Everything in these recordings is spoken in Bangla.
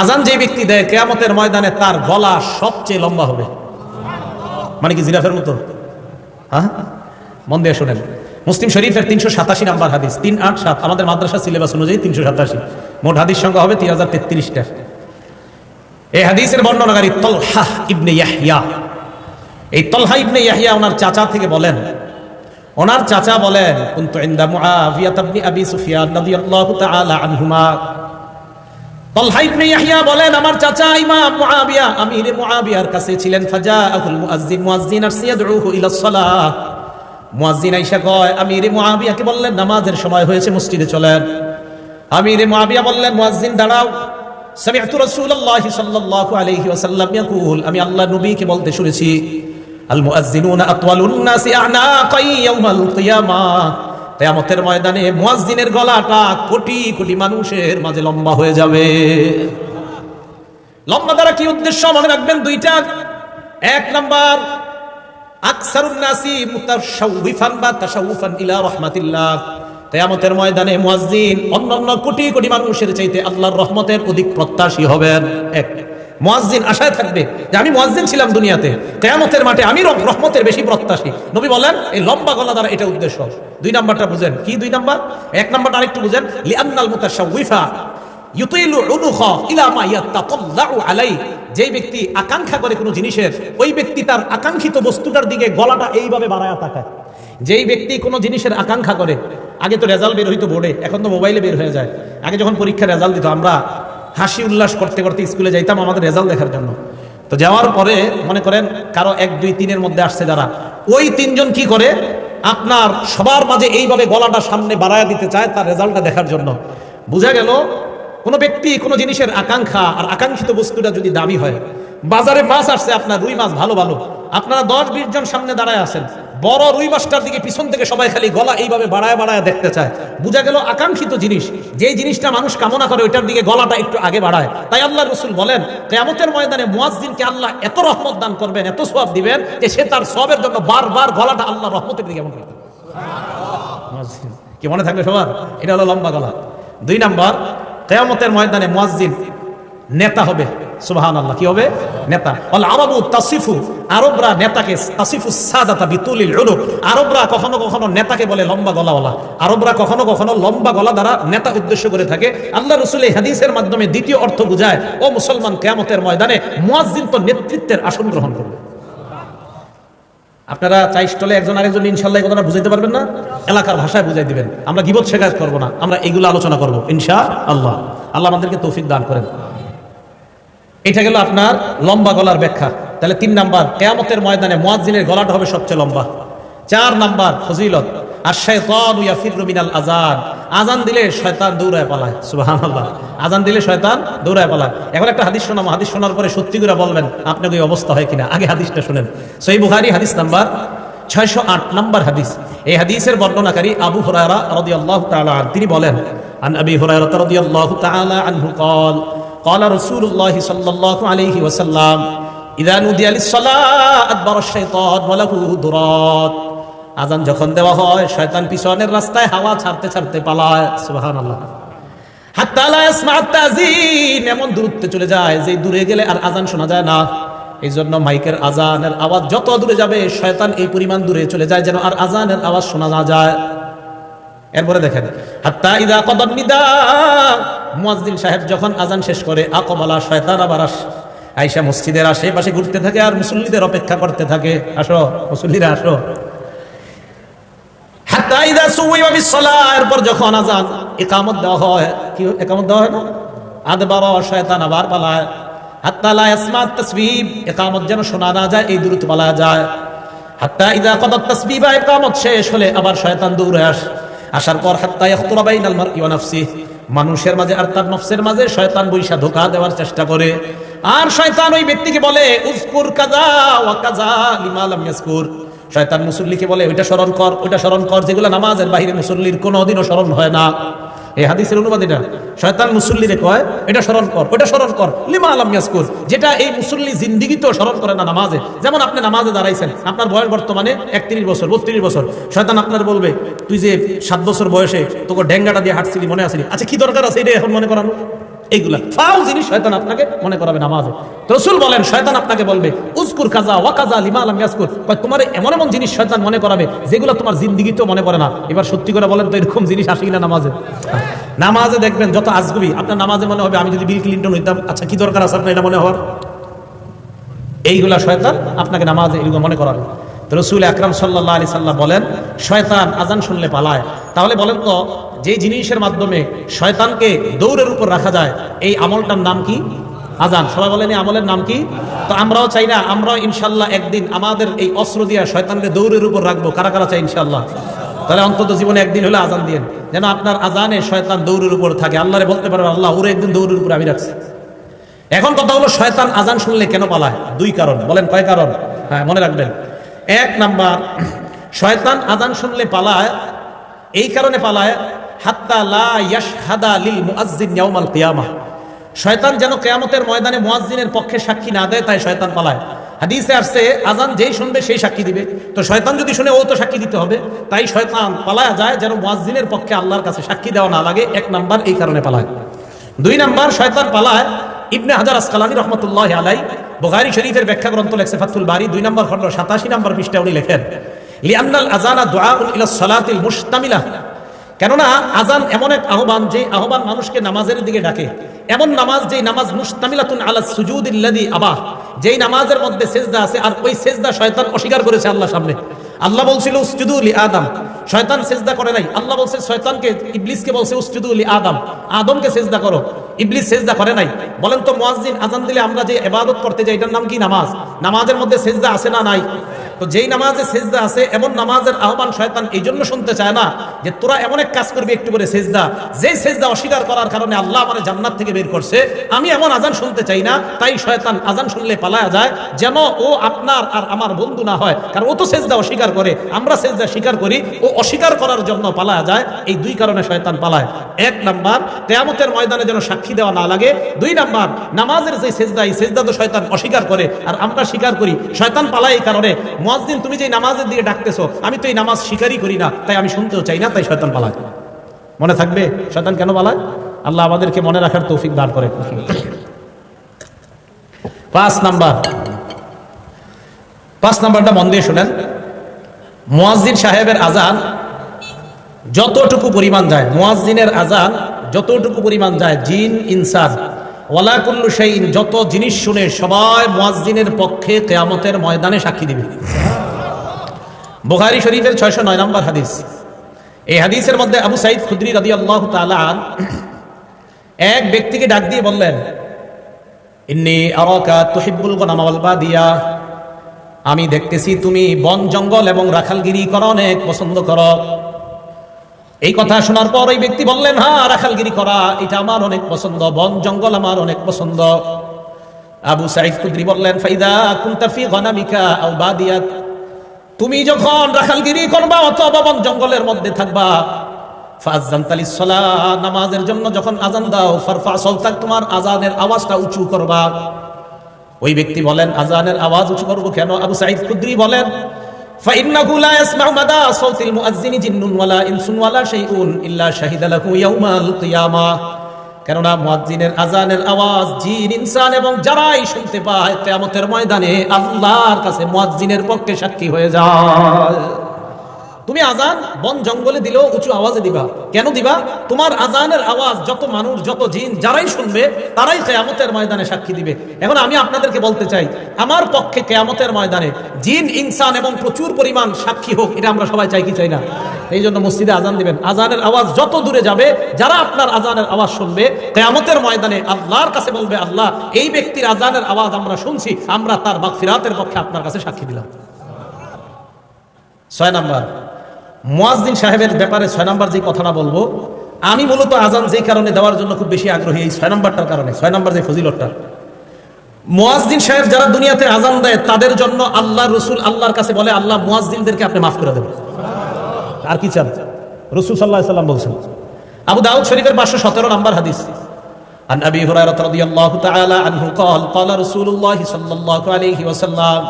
আজান যে ব্যক্তি দেয়, কেয়ামতের ময়দানে তার গলা সবচেয়ে লম্বা হবে। মানে কি জিরাফের মতো? হ্যাঁ? মন দিয়ে শোনেন। মুসলিম শরীফের তিনশো সাতাশি নাম্বার হাদিস, তিন আট সাত, আমাদের মাদ্রাসা সিলেবাস অনুযায়ী তিনশো সাতাশি। মোট হাদিস সংখ্যা হবে তিন হাজার তেত্রিশটা। এই হাদিসের বর্ণনাকারী তলহা ইবনে ইয়াহিয়া এই তলহা ইবনে ইয়াহিয়া ওনার চাচা থেকে বলেন, ওনার চাচা বলেন, কুনতু ইনদা মুআবিয়া ইবনে আবি সুফিয়ান রাদিয়াল্লাহু তাআলা আনহুমা। তলহা ইবনে ইয়াহিয়া বলেন, আমার চাচা ইমাম মুআবিয়া, আমির মুআবিয়ার কাছে ছিলেন। ফাজাআহুল মুআজ্জিন মুআজ্জিন আর সিয়াদউহু ইলা সালাহ। মুআজ্জিন আইসা কয়, আমির মুআবিয়াকে বললেন, নামাজের সময় হয়েছে, মসজিদে চলেন। আমির মুআবিয়া বললেন, মুআজ্জিন, দাঁড়াও। সামিআতু রাসূলুল্লাহি সাল্লাল্লাহু আলাইহি ওয়াসাল্লাম ইয়াকুল, আমি আল্লাহ নবীকে বলতে শুনেছি। আল মুআজ্জিনুনা আতওয়ালুন নাসি আনাকাই ইয়াউমাল কিয়ামাহ কিয়ামতের ময়দানে মুয়াজ্জিনের গলাটা কোটি কোটি মানুষের মাঝে লম্বা হয়ে যাবে। লম্বা দ্বারা কি উদ্দেশ্য মনে রাখবেন? দুইটা। এক নাম্বার, আকসারুন নাসি মুতাশাউফান বা তাশাউফান ইলা রাহমাতিল্লাহ। কিয়ামতের ময়দানে মুয়াজ্জিন অন্যান্য কোটি কোটি মানুষের চাইতে আল্লাহর রহমতের অধিক প্রত্যাশী হবেন। এক, মুয়াজ্জিন আশায় থাকবে যে আমি মুয়াজ্জিন ছিলাম দুনিয়াতে। কিয়ামতের মাঠে আমি রহমতের বেশি প্রত্যাশী। নবী বলেন, এই লম্বা গলা দ্বারা এটা উদ্দেশ্য। দুই নাম্বারটা বুঝেন। কি দুই নাম্বার? এক নাম্বারটা আরেকটু বুঝেন। লিআন্নাল মুতাশাউফা ইউতিলু উনুখা ইলা মা ইয়াতাতাল্লাউ আলাই যেই ব্যক্তি আকাঙ্ক্ষা করে কোনো জিনিসের, ওই ব্যক্তি তার আকাঙ্ক্ষিত বস্তুটার দিকে গলাটা এইভাবে বাড়ায়া তাকায়। যেই ব্যক্তি কোনো জিনিসের আকাঙ্ক্ষা করে, আগে তো রেজাল্ট বের হইতো বোর্ডে, এখন তো মোবাইলে বের হয়ে যায়। আগে যখন পরীক্ষার রেজাল্ট দিত, আমরা হাসি উল্লাস করতে করতে স্কুলে যাইতাম আমাদের রেজাল্ট দেখার জন্য। তো যাওয়ার পরে মনে করেন কারও এক, দুই, তিনের মধ্যে আসছে যারা। ওই তিনজন কি করে? আপনার সবার মাঝে এইভাবে গলাটা সামনে বাড়ায় দিতে চায় তার রেজাল্টটা দেখার জন্য। বুঝা গেল, কোনো ব্যক্তি, কোনো জিনিসের আকাঙ্ক্ষা আর আকাঙ্ক্ষিত বস্তুটা যদি দামি হয়, বাজারে মাছ আসছে আপনার, রুই মাছ ভালো ভালো। আপনারা দশ বিশ জন সামনে দাঁড়ায় আছেন। বড় রুই মাছটার দিকে পিছন থেকে সবাই খালি গলা এইভাবে বাড়ায় বাড়ায় দেখতে চায়। বোঝা গেল আকাঙ্ক্ষিত জিনিস। যেই জিনিসটা মানুষ কামনা করে ওইটার দিকে গলাটা একটু আগে বাড়ায়। তাই আল্লাহ রসুল বলেন, কেয়ামতের ময়দানে মুয়াজ্জিনকে আল্লাহ এত রহমত দান করবেন, এত সব দিবেন যে সে তার সবের জন্য বারবার গলাটা আল্লাহ রহমতের দিকে এমন কি মনে থাকবে সবার? এটা হলো লম্বা গলা। দুই নাম্বার, কেয়ামতের ময়দানে মুয়াজ্জিন নেতা হবে। সুবহান আল্লাহ কি হবে? নেতা। অল আরবু তাসিফু, আরবরা নেতাকে, তাসিফু সাদাতা বিতুলিল উলুক আরবরা কখনো কখনো নেতাকে বলে লম্বা গলাওয়ালা। আরবরা কখনো কখনো লম্বা গলা দ্বারা নেতা উদ্দেশ্য করে থাকে। আল্লাহ রসুল হাদিসের মাধ্যমে দ্বিতীয় অর্থ বুঝায়, ও মুসলমান, কেয়ামতের ময়দানে মুয়াজ্জিন তো নেতৃত্বের আসন গ্রহণ করবে। আপনারা চাই স্টলে একজন আরেকজন ইনশাল্লাহ কথাটা বুঝাইতে পারবেন না? এলাকার ভাষায় বুঝাই দিবেন। আমরা গিবত শেখায়ত করব না। আমরা এগুলো আলোচনা করব ইনশা আল্লাহ আল্লাহ আমাদেরকে তৌফিক দান করেন। এটা গেল আপনার লম্বা গলার ব্যাখ্যা তাহলে তিন নাম্বার কেয়ামতের ময়দানে মুয়াজ্জিনের গলাটা হবে সবচেয়ে লম্বা চার নাম্বার ফজিলত আর শয়তান ইয়াফিরু মিনাল আজান আজান দিলে শয়তান দৌড়ায় পালায় সুবহানাল্লাহ আজান দিলে শয়তান দৌড়ায় পালায় এখন একটা হাদিস শোনাম হাদিস শোনার পরে সত্যি করে বলবেন আপনার ওই অবস্থা হয় কিনা আগে হাদিসটা শুনেন সই বুখারি হাদিস নাম্বার ছয়শো আট নাম্বার হাদিস এই হাদিসের বর্ণনাকারী আবু হুরায়রা রাদিয়াল্লাহু তাআলা আনহু, তিনি বলেন আন আবি হুরায়রা রাদিয়াল্লাহু তাআলা আনহু قال قال رسول الله صلى الله عليه وسلم إذا نودي للصلاة أدبر الشيطان وله درات আজান যখন দেওয়া হয় শয়তান পিছনের রাস্তায় হাওয়া ছাড়তে ছাড়তে পালায় সুবহানাল্লাহ হাত্তা লা ইয়াসমা'আত তাযীন এমন দূরত্বে চলে যায় যে দূরে গেলে আর আজান শোনা যায় না এই জন্য মাইকের আজানের আওয়াজ যত দূরে যাবে শয়তান এই পরিমাণ দূরে চলে যায় যেন আর আজানের আওয়াজ শোনা না যায় এরপরে দেখেন, হাত্তা ইদা কদম নিদা, মুয়াজ্জিন সাহেব যখন আজান শেষ করে আকবালা শয়তান আবার আস আইসা মসজিদের আশেপাশে ঘুরতে থাকে আর মুসল্লিদের অপেক্ষা করতে থাকে। আসো, মুসল্লিরা আসো। হাত্তা ইদা এরপর যখন আজান ইকামত দেওয়া হয়, কি ইকামত দেওয়া হয় শয়তান আবার পালায়। হাত্তা লা ইকামত যেন শোনা না যায়, এই পালায় যায়। হাত্তা ইদা কদাত তাসবিহ ইকামত শেষ হলে আবার শয়তান দৌড়ে আস। আসার পর মানুষের মাঝে আর তার নফসের মাঝে শয়তান বৈশা ধোকা দেওয়ার চেষ্টা করে। আর শয়তান ওই ব্যক্তিকে বলে উস্কুর কাজা ওয়া কাজা লিমা লাম শয়তান মুসল্লিকে বলে, ওইটা স্মরণ কর, ওইটা স্মরণ কর, যেগুলো নামাজের বাহিরে মুসল্লির কোনোদিনও স্মরণ হয় না। এই হাদিসের অনুবাদ এটা। শয়তান মুসল্লিরে কয়, এটা স্মরণ কর, ওটা স্মরণ কর। লিমা আলাম ইয়াসকুর যেটা এই মুসল্লি জিন্দিগিতেও স্মরণ করে না নামাজে। যেমন আপনি নামাজে দাঁড়াইছেন, আপনার বয়স বর্তমানে একত্রিশ বছর, বত্রিশ বছর। শয়তান আপনার বলবে, তুই যে সাত বছর বয়সে তোকে ডেঙ্গাটা দিয়ে হাঁটছিলি, মনে আসলি আচ্ছা কি দরকার আছে এটা এখন মনে করানো এইগুলা ফাও জিনিস শয়তান আপনাকে মনে করাবে নামাজে। রসুল বলেন, শয়তান আপনাকে বলবে উস্কুর কাজা, ওয়া কাজা লিমা আলাম ইয়াসকুর। কয়, তোমার এমন এমন জিনিস শয়তান মনে করাবে, যেগুলো তোমার জিন্দিগিতেও মনে পড়ে না। এবার সত্যি করে বলেন তো, এরকম জিনিস আসে কিনা নামাজে। নামাজে দেখবেন, যত আজগুবি, আপনার নামাজে মনে হবে, আমি যদি বিল ক্লিন্টন হইতাম আচ্ছা কি দরকার আছে আপনার এটা মনে হওয়ার? এইগুলা শয়তান আপনাকে নামাজে এগুলো মনে করাবে। রসুল আকরাম সাল্লাহ আলি সাল্লাহ বলেন, শয়তান আজান শুনলে পালায়। তাহলে বলেন তো, যে জিনিসের মাধ্যমে শয়তানকে দৌড়ের উপর রাখা যায়, এই আমলটার নাম কি? আজান সবাই বলেন, এই আমলের নাম কি? তো আমরাও চাই না, আমরাও ইনশাল্লাহ একদিন আমাদের এই অস্ত্র দিয়া শয়তানকে দৌড়ের উপর রাখব। কারা কারা চাই ইনশাল্লাহ তাহলে অন্তত জীবনে একদিন হলে আজান দিন যেন আপনার আজানে শয়তান দৌড়ের উপর থাকে। আল্লাহরে বলতে পারবে আল্লাহ, ওরে একদিন দৌড়ের উপর আমি রাখছি। এখন কথা হলো, শয়তান আজান শুনলে কেন পালায়? দুই কারণ। বলেন কয় কারণ? হ্যাঁ মনে রাখবেন। এক নাম্বার, শয়তান আজান শুনলে পালায়, এই কারণে পালায়, হাত্তা লা ইয়াশহাদা লিল মুআজ্জিন ইয়াউমাল কিয়ামাহ। শয়তান যেন কিয়ামতের ময়দানে মুআজ্জিনের পক্ষে সাক্ষী না দেয়, তাই শয়তান পালায়। হাদিসে আসছে আজান যেই শুনবে সেই সাক্ষী দিবে। তো শয়তান যদি শুনে, ও তো সাক্ষী দিতে হবে। তাই শয়তান পালায় যায় যেন মুআজ্জিনের পক্ষে আল্লাহর কাছে সাক্ষী দেওয়া না লাগে। এক নাম্বার, এই কারণে পালায়। দুই নাম্বার, শয়তান পালায় ইবনে হাজার আসকালানি রহমতুল্লাহ আলাই বুখারী শরীফের ব্যাখ্যা গ্রন্থ লেখছে ফাতুল বাড়ি দুই নম্বর খন্ড সাতাশি নম্বর পৃষ্ঠা উনি লেখেন, লিআন্নাল আজানা ইলা সলাতিল মুশতামিলা। কেননা আজান এমন এক আহ্বান, যে আহ্বান মানুষকে নামাজের দিকে ডাকে। এমন নামাজ নামাজ মুশতামিলাতুন আলা সুজুদিল্লাযী আবা। যেই নামাজের মধ্যে সেজদা আছে, আর ওই সেজদা শয়তান অস্বীকার করেছে আল্লাহর সামনে। আল্লাহ বলছিল, উসজুদু লি আদম। শয়তান সেজদা করে নাই। আল্লাহ বলছে, শয়তানকে, ইবলিসকে বলছে, উসজুদু লি আদম। আদমকে সেজদা করো। ইবলিস সেজদা করে নাই। বলেন তো মুয়াজ্জিন, আজান দিলে আমরা যে ইবাদত করতে যাই, এটার নাম কি নামাজ? নামাজের মধ্যে সেজদা আছে না নাই? তো যেই নামাজে সেজদা আছে, এমন নামাজের আহ্বান শয়তান এই জন্য শুনতে চায় না যে তোরা এমন এক কাজ করবি একটু করে সেজদা। যেই সেজদা অস্বীকার করার কারণে আল্লাহ আমার জান্নাত থেকে বের করছে, আমি এমন আজান শুনতে চাই না, তাই শয়তান আজান শুনলে পালায়া যায়, যেন ও আপনার আর আমার বন্ধু না হয়, কারণ ও তো সেজদা অস্বীকার করে, আমরা সেজদা স্বীকার করি, ও অস্বীকার করার জন্য পালায়া যায়, এই দুই কারণে শয়তান পালায়। এক নাম্বার, কেয়ামতের ময়দানে যেন সাক্ষী দেওয়া না লাগে। দুই নাম্বার, নামাজের যে সেজদা, এই সেজদা তো শয়তান অস্বীকার করে। আর আমরা স্বীকার করি, শয়তান পালায় এই কারণে। মুয়াজ্জিন, তুমি যে নামাজের দিকে ডাকতেছো, আমি তো এই নামাজ স্বীকারই করি না। তাই আমি শুনতেও চাই না, তাই শয়তান পালায়। মনে থাকবে? শয়তান কেন পালায়? আল্লাহ আমাদেরকে মনে রাখার তৌফিক দান করে পাঁচ নাম্বার। পাঁচ নাম্বারটা মন দিয়ে শুনেন। মুয়াজ্জিন সাহেবের আজান যতটুকু পরিমাণ যায়, মুয়াজ্জিনের আজান যতটুকু পরিমাণ যায় জিন, ইনসান ওয়ালাকুল্লু শাইইন, যত জিনিস শুনে সবাই মুয়াজ্জিনের পক্ষে কেয়ামতের ময়দানে সাক্ষী দিবে। বুখারী শরীফের ছয়শো নয় নম্বর হাদিস। এই হাদিসের মধ্যে আবু সাইদ খুদরি রাদি আল্লাহ এক ব্যক্তিকে ডাক দিয়ে বললেন, ইন্নি আরাকা তুহিব্বুল গনামা ওয়াল বাদিয়া। আমি দেখতেছি তুমি বন জঙ্গল এবং রাখালগিরি করা অনেক পছন্দ করো। এই কথা শোনার পর ওই ব্যক্তি বললেন হ্যাঁ রাখালগিরি করা, এটা আমার অনেক পছন্দ, বন জঙ্গল আমার অনেক পছন্দ। আবু সাইদ খুদ্রি বললেন, ফাইদা কুন্তাফি গনামিকা আও বাদিয়াত। তুমি যখন রাখালগিরি করবা অথবা বন জঙ্গলের মধ্যে থাকবা নামাজের জন্য যখন আজান দাও, ফারফা সৌতাক তোমার আজানের আওয়াজটা উঁচু করবা। ওই ব্যক্তি বলেন আজানের আওয়াজ উঁচু করব কেন? আবু সাইদ খুদ্রি বলেন فإنه لا يسمع مدى صوت المؤذن جن ولا إنس ولا شيء إلا شهد له يوم القيامة কেননা মুয়াজ্জিনের আজানের আওয়াজ জিন ইনসান এবং যারাই শুনতে পায় কিয়ামতের ময়দানে আল্লাহর কাছে মুয়াজ্জিনের পক্ষে সাক্ষী হয়ে যায় তুমি আজান বন জঙ্গলে দিলেও উঁচু আওয়াজে দিবা। কেন দিবা? তোমার আজানের আওয়াজ যত মানুষ, যত জিন, যারাই শুনবে, তারাই কেয়ামতের ময়দানে সাক্ষী দিবে। এখন আমি আপনাদেরকে বলতে চাই, আমার পক্ষে কেয়ামতের ময়দানে জিন, ইনসান এবং প্রচুর পরিমাণ সাক্ষী হোক, এটা আমরা সবাই চাই কি চাই না? এই জন্য মসজিদে আজান দিবেন। আজানের আওয়াজ যত দূরে যাবে, যারা আপনার আজানের আওয়াজ শুনবে, কেয়ামতের ময়দানে আল্লাহর কাছে বলবে, আল্লাহ, এই ব্যক্তির আজানের আওয়াজ আমরা শুনছি, আমরা তার বাকফিরাতের পক্ষে আপনার কাছে সাক্ষী দিলাম। ছয় নাম্বার মুয়াজ্জিন সাহেবের ব্যাপারে ছয় নাম্বার যে কথাটা বলবো আমি মূলত আজান যেই কারণে দেওয়ার জন্য খুব বেশি আগ্রহী এই ছয় নাম্বারটার কারণে ছয় নাম্বার যে ফজিলতটা মুয়াজ্জিন সাহেব যারা দুনিয়াতে আজান দেয় তাদের জন্য আল্লাহ রসুল আল্লাহর কাছে বলে আল্লাহ মুয়াজ্জিনদেরকে আপনি মাফ করে দেবেন আর কি চান রসুল সাল্লাহ সাল্লাম বলছেন আবু দাউদ শরীফের পাঁচশো সতেরো নম্বর হাদিস عن ابي هريره رضي الله تعالى عنه قال قال رسول الله صلى الله عليه وسلم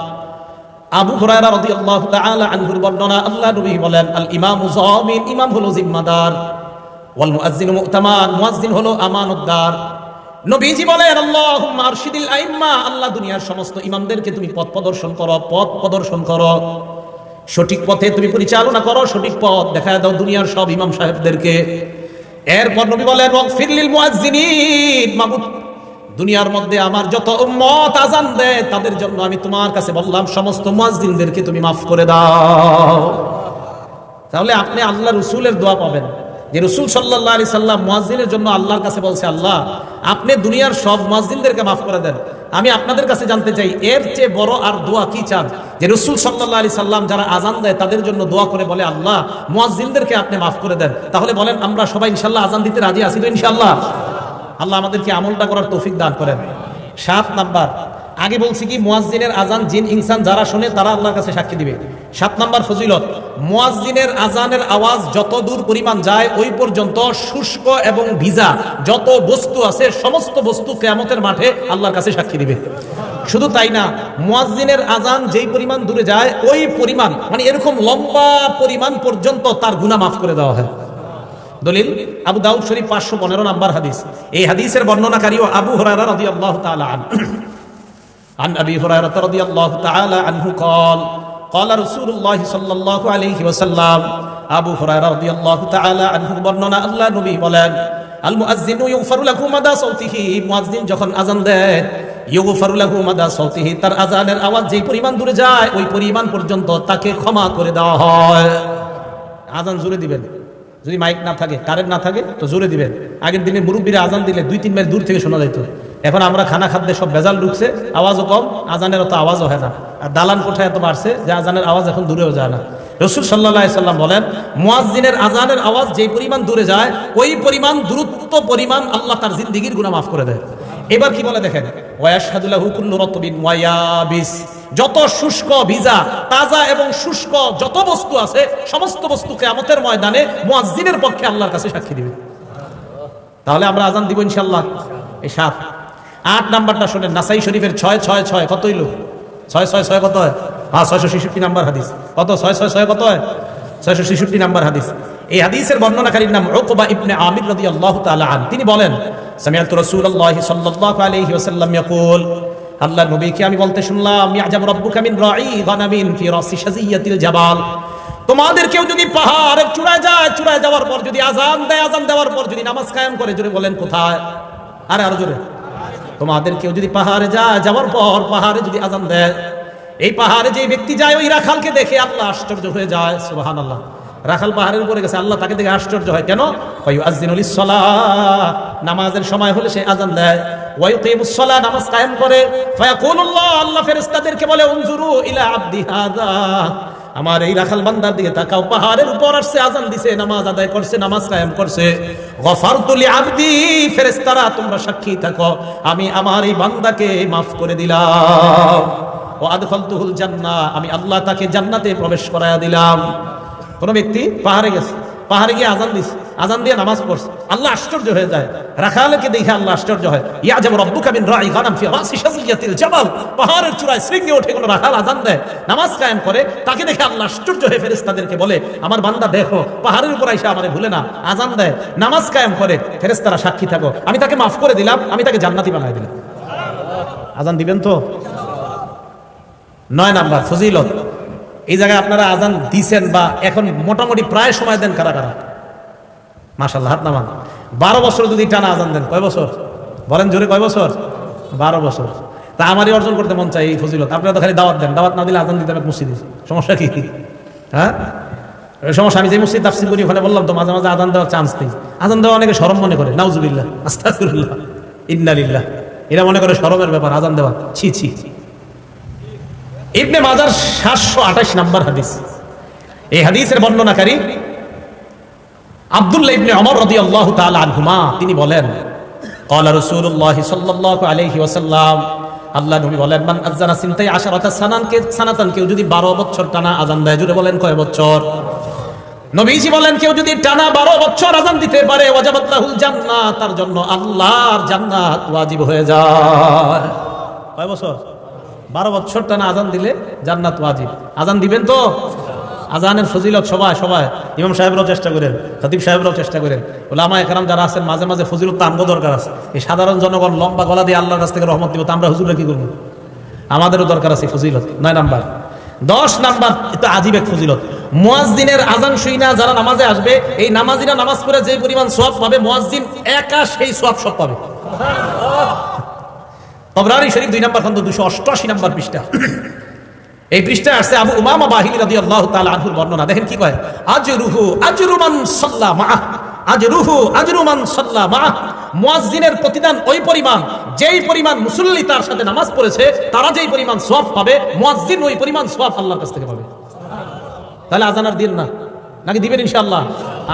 আবু হুরায়রা রাদিয়াল্লাহু তাআলা আনহুর বর্ণনা, আল্লাহ নবী বলেন, আল ইমামু জামিন ইমাম হলো জিম্মাদার। ওয়াল মুয়াজ্জিনু মু'তামান মুয়াজ্জিন হলো আমানতদার। নবীজি বলেন, আল্লাহুম্মা আরশিদিল আইম্মা, আল্লাহ দুনিয়ার সমস্ত ইমামদেরকে তুমি পথ প্রদর্শন করো, পথ প্রদর্শন করো। সঠিক পথে তুমি পরিচালনা করো, সঠিক পথ দেখা দাও দুনিয়ার সব ইমাম সাহেবদেরকে। এরপর নবী বলেন ফিরলিল মুয়াজ্জিনিন মাবুদ দুনিয়ার মধ্যে আমার যত উম্মত আজান দেয়, তাদের জন্য আমি তোমার কাছে বললাম, সমস্ত মুয়াজ্জিনদেরকে তুমি মাফ করে দাও। তাহলে আপনি আল্লাহ রসুলের দোয়া পাবেন। যে রসুল সাল্লাহ আলি সাল্লাম মুয়াজ্জিনের জন্য আল্লাহর কাছে বলছে, আল্লাহ, আপনি দুনিয়ার সব মুয়াজ্জিনদেরকে মাফ করে দেন। আমি আপনাদের কাছে জানতে চাই, এর চেয়ে বড় আর দোয়া কি চান? যে রসুল সাল্লাহ আলি সাল্লাম যারা আজান দেয়, তাদের জন্য দোয়া করে বলে, আল্লাহ, মুয়াজ্জিনদেরকে আপনি মাফ করে দেন। তাহলে বলেন, আমরা সবাই ইনশাল্লাহ আজান দিতে রাজি আছি তো ইনশাল্লাহ আল্লাহ আমাদেরকে আমলটা করার তৌফিক দান করেন। সাত নাম্বার, আগে বলছি কি, মুয়াজ্জিনের আজান জিন ইনসান যারা শোনে তারা আল্লাহর কাছে সাক্ষী দিবে। সাত নাম্বার ফজিলত, মুয়াজ্জিনের আজানের আওয়াজ যত দূর পরিমাণ যায়, ওই পর্যন্ত শুষ্ক এবং ভিজা যত বস্তু আছে, সমস্ত বস্তু কেয়ামতের মাঠে আল্লাহর কাছে সাক্ষী দিবে। শুধু তাই না, মুয়াজ্জিনের আজান যেই পরিমাণ দূরে যায়, ওই পরিমাণ মানে এরকম লম্বা পরিমাণ পর্যন্ত তার গুনাহ মাফ করে দেওয়া হয়। দলিল আবু দাউদ শরীফ পাঁচশো পনেরো নাম্বার হাদিস এই হাদিসের বর্ণনাকারীও আবু হরারা রদি আল্লাহ আন عن أبي هريرة رضي الله تعالى عنه قال قال رسول الله صلى الله عليه وسلم আবু হুরায়রা রাদিয়াল্লাহু তাআলা আনহু বর্ণনা আল্লাহ নবী বলেন আল মুআজ্জিনু ইগফারু লাহু মাদা সাউতিহি মুআজ্জিন যখন আজান দেয় ইগফারু লাহু মাদা সাউতিহি তার আজানের আওয়াজ যেই পরিমাণ দূরে যায় ওই পরিমাণ পর্যন্ত তাকে ক্ষমা করে দেওয়া হয় আজান জোরে দিবেন যদি মাইক না থাকে কারেন্ট না থাকে, তো জোরে দিবেন। আগের দিনে মুরব্বীরা আজান দিলে দুই, তিন মাইল দূর থেকে শোনা যাইত। এখন আমরা খানা খাদ্যে সব ভেজাল ঢুকছে, আওয়াজও কম, আজানের অত আওয়াজও হয় না। আর দালান কোঠায় এত বাড়ছে যে আজানের আওয়াজ এখন দূরেও যায় না। রসুল সাল্লাহ সাল্লাম বলেন, মুয়াজ্জিনের আজানের আওয়াজ যেই পরিমাণ দূরে যায়, ওই পরিমাণ দূরত্ব পরিমাণ আল্লাহ তার জিন্দিগির গুণা মাফ করে দেয়। এবার কি বলে দেখেন? ওয়াশহাদুল্লাহু কুল্লু রতবিন ওয়ায়াবিস যত শুষ্ক ভিজা, তাজা এবং শুষ্ক যত বস্তু আছে, সমস্ত বস্তু কিয়ামতের ময়দানে মুয়াজ্জিনের পক্ষে আল্লাহর কাছে সাক্ষী দিবে। তাহলে আমরা আজান দিব ইনশাআল্লাহ। এই সাত। আট নাম্বারটা শোনেন, নাসাই শরীফের ছয় ছয় ছয়, কত হইল? ছয় ছয় ছয়, কত হয়? হ্যাঁ ছয়শো ছেষট্টি নাম্বার হাদিস। কত? ছয় ছয় ছয়, কত হয়? ছয়শো ছেষট্টি নাম্বার হাদিস। এই হাদিসের বর্ণনাকারীর নাম ওকবা ইবনে আমির রাদিয়াল্লাহু তাআলা আন তিনি বলেন, সামিআতু রাসূলুল্লাহি সাল্লাল্লাহু আলাইহি ওয়াসাল্লাম ইয়াকুল আল্লাহ নবীকে আমি বলতে শুনলাম ইয়াজাবু রাব্বুকা মিন গানামিন ফি রাসি জাবাল। তোমাদের কেউ যদি পাহাড়ের চূড়ায় যায়, চূড়ায় যাওয়ার পর যদি আজান দেয় আজান দেওয়ার পর যদি নামাজ কায়েম করে, জোরে বলেন কোথায়? আরে, আরও জোরে। তোমাদের কেউ যদি পাহাড়ে যায়, যাওয়ার পর পাহাড়ে যদি আজান দেয়, এই পাহাড়ে যে ব্যক্তি যায়, ওই রাখালকে দেখে আল্লাহ আশ্চর্য হয়ে যায় সুবাহান আল্লাহ রাখাল পাহাড়ের উপরে গেছে, আল্লাহ তাকে দেখে আশ্চর্য হয়। কেন? নামাজের সময় হলে সে আজান দেয়। নামাজ কায়েম করছে ফেরেশতারা, তোমরা সাক্ষী থাকো। আমি আমার এই বান্দাকে মাফ করে দিলাম। ও আদখালতুহুল আমি আল্লাহ তাকে জান্নাতে প্রবেশ করায়া দিলাম। কোন ব্যক্তি পাহাড়ে গেছে, পাহাড়ে গিয়ে আজান দিস আজান দিয়ে নামাজ পড়ছে। আল্লাহ আশ্চর্য হয়ে যায়। রাখালকে দেখে আল্লাহ আশ্চর্য হয়। ইয়া যেমন রব্বুকা মিন রাই গানাম ফি রাসি শাজিয়াতিল জাবাল। পাহাড়ের চূড়ায় শৃঙ্গে ওঠে কোন রাখাল আজান দেয়, নামাজ কায়েম করে, তাকে দেখে আল্লাহ আশ্চর্য হয়ে ফেরেশতাদেরকে বলে, আমার বান্দা, দেখো, পাহাড়ের উপর আইসা আমারে ভুলে না, আজান দেয়, নামাজ কায়েম করে, ফেরেশতারা সাক্ষী থাকো। আমি তাকে মাফ করে দিলাম, আমি তাকে জান্নাতি বানাই দিলাম। আজান দিবেন তো? নয় নাম্বার, ফজিলত। এই জায়গায় আপনারা আজান দিছেন বা এখন মোটামুটি প্রায় সময় দেন কারা কারা? মাসাল্লাহ হাত নামান। বারো বছর যদি টানা আজান দেন, কয় বছর? বলেন জোরে, কয় বছর? বারো বছর। তা আমারই অর্জন করতে মন চাই এই ফজিলত। আপনারা তো খালি দাওয়াত দেন। দাওয়াত না দিলে আজান দিতে হবে মসজিদে। সমস্যা কি? হ্যাঁ? সমস্যা, আমি যে মসজিদ তাফসিল করি, ওখানে বললাম তো মাঝে মাঝে আজান দেওয়ার চান্স নেই। আজান দেওয়া অনেকে সরম মনে করে। নাউজুবিল্লাহ আস্তাকুল্লাহ ইন্নালিল্লাহ। এরা মনে করে সরমের ব্যাপার, আজান দেওয়া। ছি ছি। ইবনে মাজার সাতশো আঠাশ নাম্বার হাদিস। এই হাদিসের বর্ণনাকারী আবদুল্লাহ ইবনে অমর রদি আল্লাহ তাল আনহুমা, তিনি বলেন কলা রসুল্লাহ সাল্লাহ আলহি ওসাল্লাম আল্লাহ নবী বলেন, মান আজানা সিনতাই আসার অর্থাৎ সানানকে সানাতান, কেউ যদি বারো বছর টানা আজান দেয়, জুড়ে বলেন কয় বছর? নবীজি বলেন, কেউ যদি টানা বারো বছর আজান দিতে পারে ওয়াজাবাতুল জান্নাত তার জন্য আল্লাহর জান্নাত ওয়াজিব হয়ে যায়। কয় বছর? বারো বছর টানা আজান দিলে জান্নাত ওয়াজিব। আজান দিবেন তো? আজানের ফজিলত সবাই সবাই। ইমাম সাহেবরাও চেষ্টা করেন, খতিব সাহেবরাও চেষ্টা করেন। ওলামা একরাম যারা আছেন, মাঝে মাঝে ফজিলত তো আমগো দরকার আছে। এই সাধারণ জনগণ লম্বা গলা দিয়ে আল্লাহর কাছ থেকে রহমত দিব তো আমরা হুজুরে কি করব? আমাদেরও দরকার আছে ফজিলত। নয় নাম্বার। দশ নাম্বার, এটা আজীব এক ফজিলত। মুয়াজ্জিনের আজান শুইনা যারা নামাজে আসবে, এই নামাজিরা নামাজ পড়ে যে পরিমাণ সোয়াব পাবে, মুয়াজ্জিন একা সেই সব সব পাবে। তবরারি শরীফ দুই নাম্বার খন্ড দুশো অষ্টআশি নাম্বার পৃষ্ঠা। এই পৃষ্ঠায় আসছে আবু উমামা বাহিনী রাদি আল্লাহ তাআলা আনহুর বর্ণনা। দেখেন কি কয়? আজরুহু আজরুমান সাল্লা মা আজরুহু আজরুমান সাল্লা মা মুয়াজ্জিনের প্রতিদান ওই পরিমাণ, যেই পরিমাণ মুসল্লি তার সাথে নামাজ পড়েছে, তারা যেই পরিমাণ সওয়াব পাবে, মুয়াজ্জিন ওই পরিমাণ সওয়াব আল্লাহর কাছ থেকে পাবে। তাহলে আজান আর দিন না। নাকি দিবেন ইনশাল্লাহ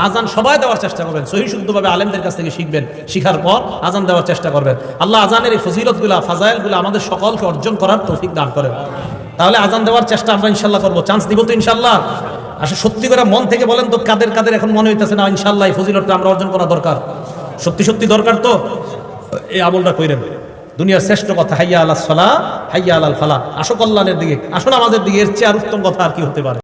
আজান সবাই দেওয়ার চেষ্টা করবেন। সহি শুদ্ধভাবে আলেমদের কাছ থেকে শিখবেন। শিখার পর আজান দেওয়ার চেষ্টা করবেন। আল্লাহ আজানের এই ফজিলতগুলা, ফাজাইলগুলো আমাদের সকলকে অর্জন করার তৌফিক দান করেন। তাহলে আজান দেওয়ার চেষ্টা আমরা ইনশাল্লাহ করব। চান্স দিব তো ইনশাল্লাহ আসলে সত্যি করে মন থেকে বলেন তো, কাদের কাদের এখন মনে হইতেছে না ইনশাল্লাহ এই ফজিলতটা আমরা অর্জন করা দরকার? সত্যি সত্যি দরকার তো? এই আমলটা কইরেন। দুনিয়ার শ্রেষ্ঠ কথা, হাইয়া আল্লাহ সালা হাইয়া আলাল ফালা আসো কল্যাণের দিকে, আসো আমাদের দিকে, এর চেয়ে আর উত্তম কথা আর কি হতে পারে?